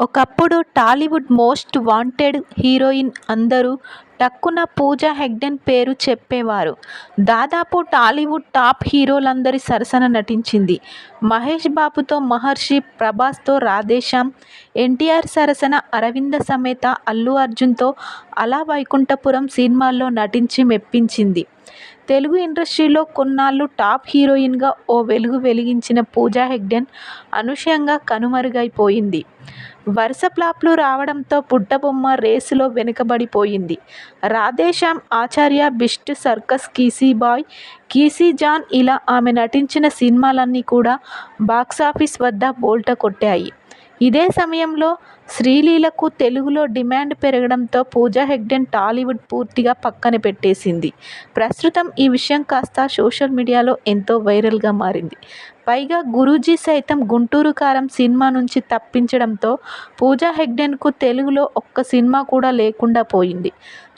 ఒకప్పుడు Tollywood most wanted heroine అందరూ టక్కున పూజా హెగ్డెన్ పేరు చెప్పేవారు. దాదాపు టాలీవుడ్ టాప్ హీరోలందరి సరసన నటించింది. మహేష్ బాబుతో మహర్షి, ప్రభాస్తో రాధేశ్యామ్, ఎన్టీఆర్ సరసన అరవింద సమేత అల్లు అర్జున్తో అలా వైకుంఠపురం సినిమాల్లో నటించి మెప్పించింది. తెలుగు ఇండస్ట్రీలో కొన్నాళ్ళు టాప్ హీరోయిన్గా ఓ వెలుగు వెలిగించిన పూజా హెగ్డెన్ అనూహ్యంగా కనుమరుగైపోయింది. వరుస ఫ్లాప్లు రావడంతో పుట్టబొమ్మ రేసులో వెనుకబడిపోయింది రాధేశ్యామ్, ఆచార్య, బిస్ట్ సర్కస్, కీసీ బాయ్, కీసీ జాన్ ఇలా ఆమె నటించిన సినిమాలన్నీ కూడా బాక్సాఫీస్ వద్ద బోల్ట కొట్టాయి. ఇదే సమయంలో శ్రీలీలకు తెలుగులో డిమాండ్ పెరగడంతో పూజా హెగ్డెన్ టాలీవుడ్ పూర్తిగా పక్కన పెట్టేసింది. ప్రస్తుతం ఈ విషయం కాస్త సోషల్ మీడియాలో ఎంతో వైరల్గా మారింది. పైగా గురూజీ సైతం గుంటూరు కారం సినిమా నుంచి తప్పించడంతో పూజా హెగ్డెన్కు తెలుగులో ఒక్క సినిమా కూడా లేకుండా పోయింది.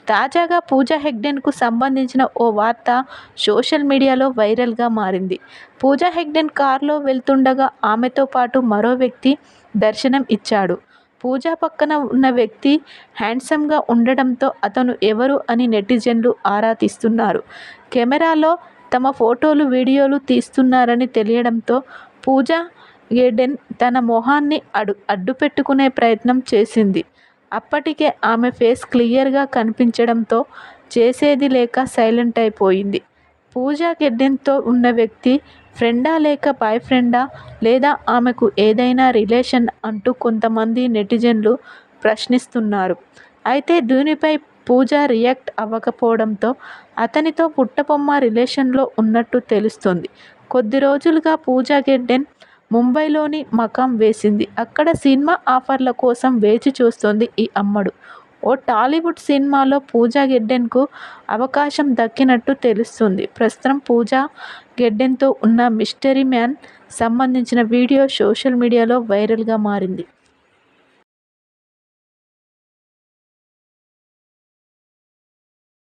తాజాగా పూజా హెగ్డెన్కు సంబంధించిన ఓ వార్త సోషల్ మీడియాలో వైరల్గా మారింది. పూజా హెగ్డెన్ కారులో వెళ్తుండగా ఆమెతో పాటు మరో వ్యక్తి దర్శనం ఇచ్చాడు. పూజా పక్కన ఉన్న వ్యక్తి హ్యాండ్సమ్గా ఉండడంతో అతను ఎవరు అని నెటిజన్లు ఆరా తీస్తున్నారు. కెమెరాలో తమ ఫోటోలు, వీడియోలు తీస్తున్నారని తెలియడంతో పూజా గేడెన్ తన మొహాన్ని అడ్డుపెట్టుకునే ప్రయత్నం చేసింది. అప్పటికే ఆమె ఫేస్ క్లియర్గా కనిపించడంతో చేసేది లేక సైలెంట్ అయిపోయింది పూజా గెడ్డెన్తో ఉన్న వ్యక్తి ఫ్రెండా లేక బాయ్ ఫ్రెండా లేదా ఆమెకు ఏదైనా రిలేషన్ అంటూ కొంతమంది నెటిజన్లు ప్రశ్నిస్తున్నారు. అయితే దీనిపై పూజా రియాక్ట్ అవ్వకపోవడంతో అతనితో పుట్టబొమ్మ రిలేషన్లో ఉన్నట్టు తెలుస్తుంది కొద్ది రోజులుగా పూజా గెడ్డెన్ ముంబైలోని మకాం వేసింది. అక్కడ సినిమా ఆఫర్ల కోసం వేచి చూస్తోంది ఈ అమ్మడు. ఓ టాలీవుడ్ సినిమాలో పూజా గెడ్డెన్కు అవకాశం దక్కినట్టు తెలుస్తుంది ప్రస్తుతం పూజా గెడ్డెన్తో ఉన్న మిస్టరీ మ్యాన్ సంబంధించిన వీడియో సోషల్ మీడియాలో వైరల్గా మారింది.